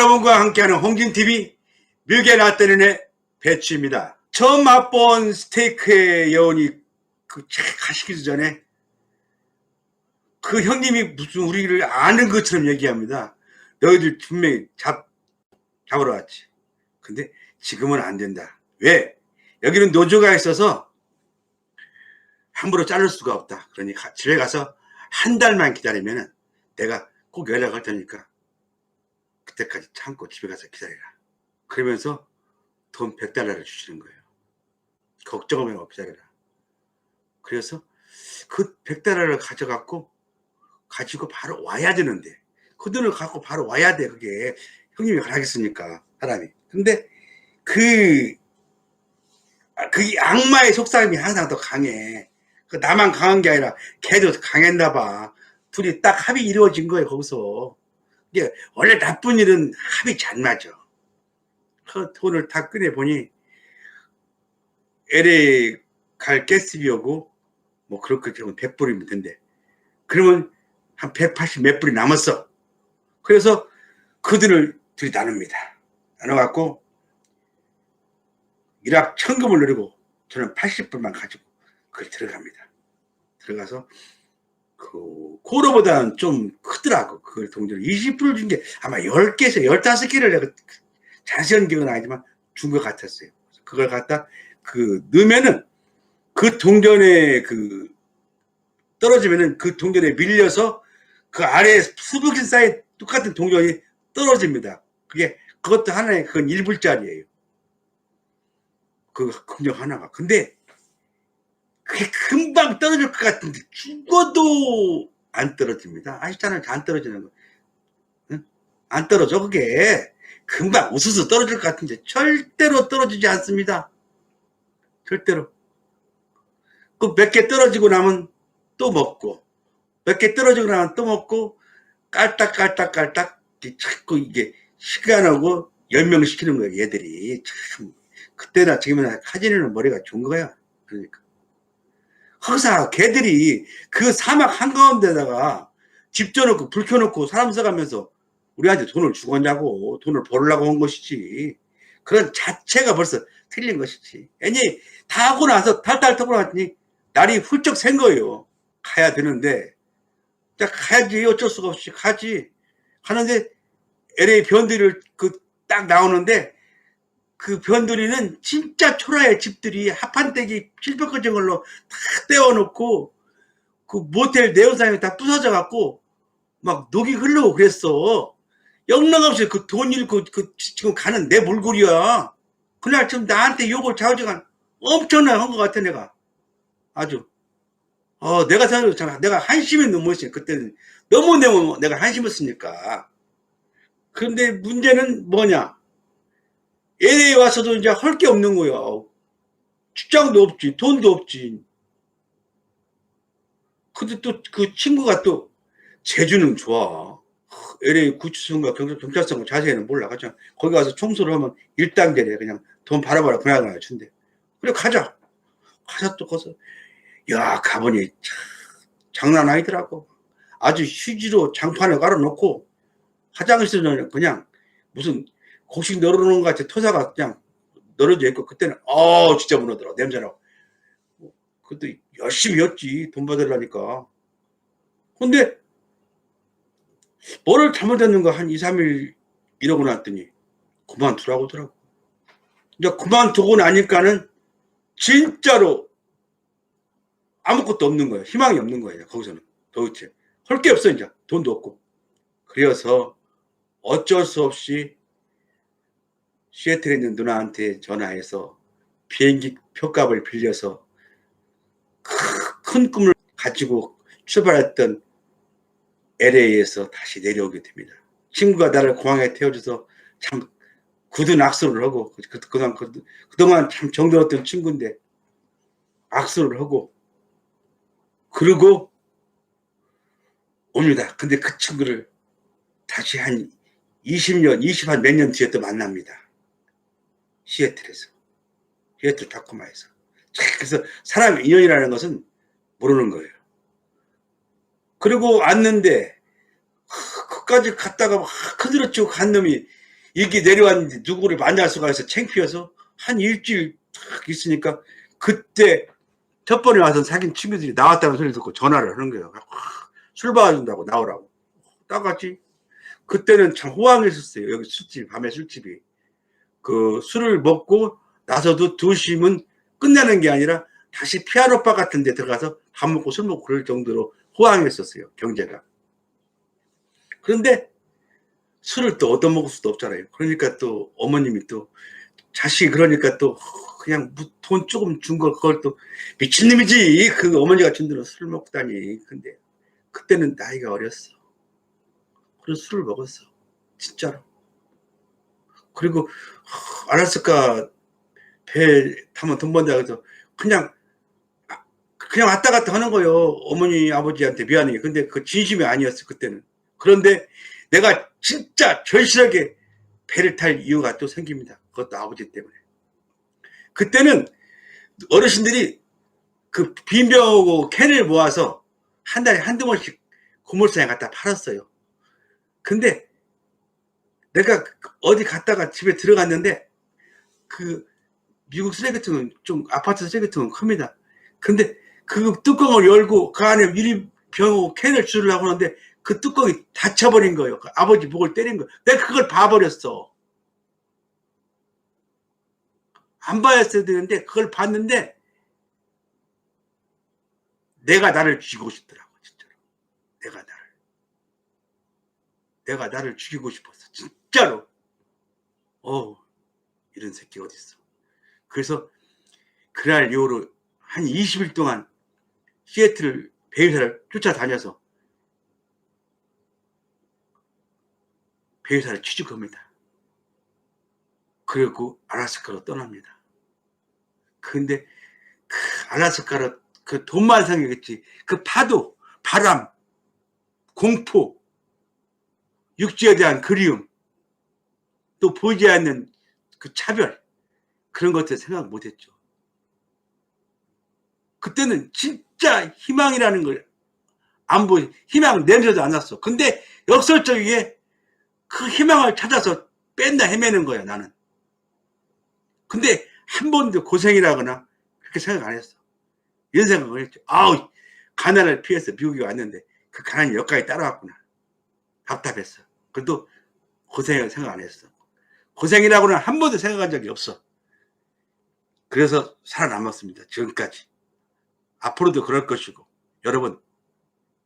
여러분과 함께하는 홍진TV 묘게 나뜨는의 배추입니다. 처음 맛본 스테이크의 여운이 그 차- 가시기 전에 그 형님이 무슨 우리를 아는 것처럼 얘기합니다. 너희들 분명히 잡, 잡으러 왔지. 근데 지금은 안 된다. 왜? 여기는 노조가 있어서 함부로 자를 수가 없다. 그러니 가- 집에 가서 한 달만 기다리면 내가 꼭 연락할 테니까 그때까지 참고 집에 가서 기다리라. 그러면서 돈 100달러를 주시는 거예요. 걱정하면 없 기다리라. 그래서 그 100달러를 가져갖고 가지고 바로 와야 되는데 그 돈을 갖고 바로 와야 돼. 그게 형님이 가라겠습니까? 사람이. 근데 그, 아, 그 악마의 속삭임이 항상 더 강해. 그 나만 강한 게 아니라 걔도 강했나 봐. 둘이 딱 합이 이루어진 거예요, 거기서. 이게 원래 나쁜 일은 합이 잘 맞아. 그 돈을 다 꺼내보니 LA 갈 가스비 오고 뭐 그렇게 되면 100불이면 된대. 그러면 한 180 몇 불이 남았어. 그래서 그 돈을 둘이 나눕니다. 나눠갖고 일학 천금을 누리고 저는 80불만 가지고 그걸 들어갑니다. 들어가서 그 고로보다는 좀 크더라고 그걸 동전 20불 준게 아마 10개에서 15개를 내가 자세한 기억은 아니지만 준 것 같았어요. 그걸 갖다 그 넣으면은 그 동전에 그 떨어지면은 그 동전에 밀려서 그 아래에 수북이 쌓인 똑같은 동전이 떨어집니다. 그게 그것도 하나의 그건 1불짜리예요. 그 긍정 하나가. 근데 금방 떨어질 것 같은데 죽어도 안 떨어집니다. 아시잖아요. 안 떨어지는 거. 응? 안 떨어져 그게. 금방 우수수 떨어질 것 같은데 절대로 떨어지지 않습니다. 절대로. 그 몇 개 떨어지고 나면 또 먹고 몇 개 떨어지고 나면 또 먹고 깔딱깔딱깔딱 자꾸 이게 시간하고 연명시키는 거예요 얘들이 참 그때나 지금이나 카지노는 머리가 좋은 거야 그러니까 허사 걔들이 그 사막 한가운데다가 집 져놓고 불 켜놓고 사람 써가면서 우리한테 돈을 주겠냐고 돈을 벌으려고 한 것이지. 그런 자체가 벌써 틀린 것이지. 괜히 다 하고 나서 탈탈 털고 났더니 날이 훌쩍 샌 거예요. 가야 되는데. 자 가야지. 어쩔 수가 없이 가지. 가는데 LA 변두리를 그딱 나오는데 그 변두리는 진짜 초라해 집들이 합판대기 칠백거정 걸로 다 떼어놓고 그 모텔 내연상이 다 부서져 갖고 막 녹이 흐르고 그랬어. 영락없이 그 돈 잃고 그 지금 가는 내 몰골이야. 그날 좀 나한테 욕을 자우지간 엄청나게 한 것 같아 내가. 아주. 어 내가 생각해 내가 한심히 넘었지 그때는. 너무 너무 내가 한심했으니까. 그런데 문제는 뭐냐 LA 와서도 이제 할 게 없는 거야 직장도 없지 돈도 없지. 근데 또 그 친구가 또 제주는 좋아. LA 구치소인가 경찰, 경찰서인가 자세히는 몰라. 가자 거기 가서 청소를 하면 1단계래 그냥 돈 바라바라 그냥 준대. 그래 가자. 가자 또 거기서 야 가보니 참 장난 아니더라고. 아주 휴지로 장판에 깔아놓고 화장실은 그냥 무슨 곡식 널어놓은 것 같이 토사가 그냥 널어져 있고 그때는 어 진짜 무너더라 냄새나고. 그것도 열심히 였지 돈 받으려니까. 근데 뭐를 잘못했는가 한 2, 3일 이러고 났더니 그만두라고 하더라고. 이제 그만두고 나니까는 진짜로 아무것도 없는 거예요 희망이 없는 거예요 거기서는. 도대체. 할 게 없어 이제. 돈도 없고. 그래서 어쩔 수 없이 시애틀에 있는 누나한테 전화해서 비행기 표값을 빌려서 크- 큰 꿈을 가지고 출발했던 LA에서 다시 내려오게 됩니다. 친구가 나를 공항에 태워줘서 참 굳은 악수를 하고 그, 그, 그동안, 그, 그동안 참 정들었던 친구인데 악수를 하고 그러고 옵니다. 근데 그 친구를 다시 한 20년, 20 한 몇 년 뒤에 또 만납니다. 시애틀에서. 시애틀 타코마에서. 참, 그래서 사람 인연이라는 것은 모르는 거예요. 그리고 왔는데, 하, 그까지 갔다가 막 흔들어치고 간 놈이 이게 내려왔는데 누구를 만날 수가 있어 창피해서 한 일주일 탁 있으니까 그때 첫 번에 와서 사귄 친구들이 나왔다는 소리 듣고 전화를 하는 거예요. 아, 술 봐준다고 나오라고. 따갔지. 그때는 참 호황했었어요. 여기 술집, 밤에 술집이. 그 술을 먹고 나서도 두 시면 끝나는 게 아니라 다시 피아노바 같은 데 들어가서 밥 먹고 술 먹고 그럴 정도로 호황했었어요. 경제가. 그런데 술을 또 얻어먹을 수도 없잖아요. 그러니까 또 어머님이 또 자식이 그러니까 또 그냥 무- 돈 조금 준 걸 그걸 또 미친놈이지. 그 어머니가 준 돈으로 술 먹다니. 근데 그때는 나이가 어렸어. 그래서 술을 먹었어. 진짜로. 그리고 하, 알았을까 배 타면 돈 번다 해서 그냥 아, 그냥 왔다 갔다 하는 거예요. 어머니 아버지한테 미안해. 근데 그 진심이 아니었어 그때는. 그런데 내가 진짜 절실하게 배를 탈 이유가 또 생깁니다. 그것도 아버지 때문에. 그때는 어르신들이 그 빈병하고 캔을 모아서 한 달에 한두 번씩 고물상에 갖다 팔았어요. 근데 내가 어디 갔다가 집에 들어갔는데 그 미국 쓰레기통은 좀 아파트 쓰레기통은 큽니다. 근데 그 뚜껑을 열고 그 안에 유리병하고 캔을 주려고 하는데 그 뚜껑이 닫혀버린 거예요. 그 아버지 목을 때린 거예요. 내가 그걸 봐버렸어. 안 봐였어야 되는데 그걸 봤는데 내가 나를 죽이고 싶더라고 진짜로. 내가 나를. 내가 나를 죽이고 싶었어. 진짜 로. 어 이런 새끼 어딨어. 그래서 그날 이후로 한 20일 동안 시애틀을 배회사를 쫓아다녀서 배회사를 취직합니다. 그리고 알라스카로 떠납니다. 근데 그 알라스카로 그 돈만 생겼지 그 파도, 바람, 공포, 육지에 대한 그리움, 또 보이지 않는 그 차별 그런 것들 생각 못했죠. 그때는 진짜 희망이라는 걸 안 보이, 희망 냄새도 안 났어. 근데 역설적이게 그 희망을 찾아서 뺀다 헤매는 거야, 나는. 근데 한 번도 고생이라거나 그렇게 생각 안 했어. 이런 생각을 했죠. 아우, 가난을 피해서 미국에 왔는데 그 가난이 여기까지 따라왔구나. 답답했어. 그래도 고생을 생각 안 했어. 고생이라고는 한 번도 생각한 적이 없어. 그래서 살아남았습니다. 지금까지. 앞으로도 그럴 것이고. 여러분,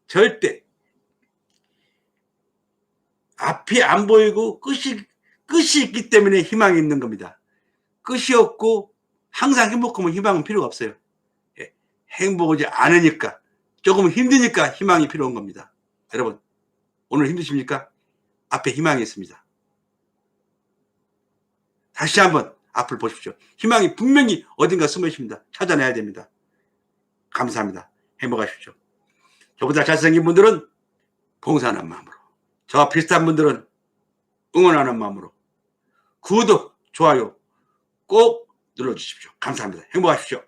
절대 앞이 안 보이고 끝이, 끝이 있기 때문에 희망이 있는 겁니다. 끝이 없고 항상 행복하면 희망은 필요가 없어요. 예, 행복하지 않으니까 조금 힘드니까 희망이 필요한 겁니다. 여러분, 오늘 힘드십니까? 앞에 희망이 있습니다. 다시 한번 앞을 보십시오. 희망이 분명히 어딘가 숨어 있습니다. 찾아내야 됩니다. 감사합니다. 행복하십시오. 저보다 잘생긴 분들은 봉사하는 마음으로, 저와 비슷한 분들은 응원하는 마음으로 구독, 좋아요 꼭 눌러주십시오. 감사합니다. 행복하십시오.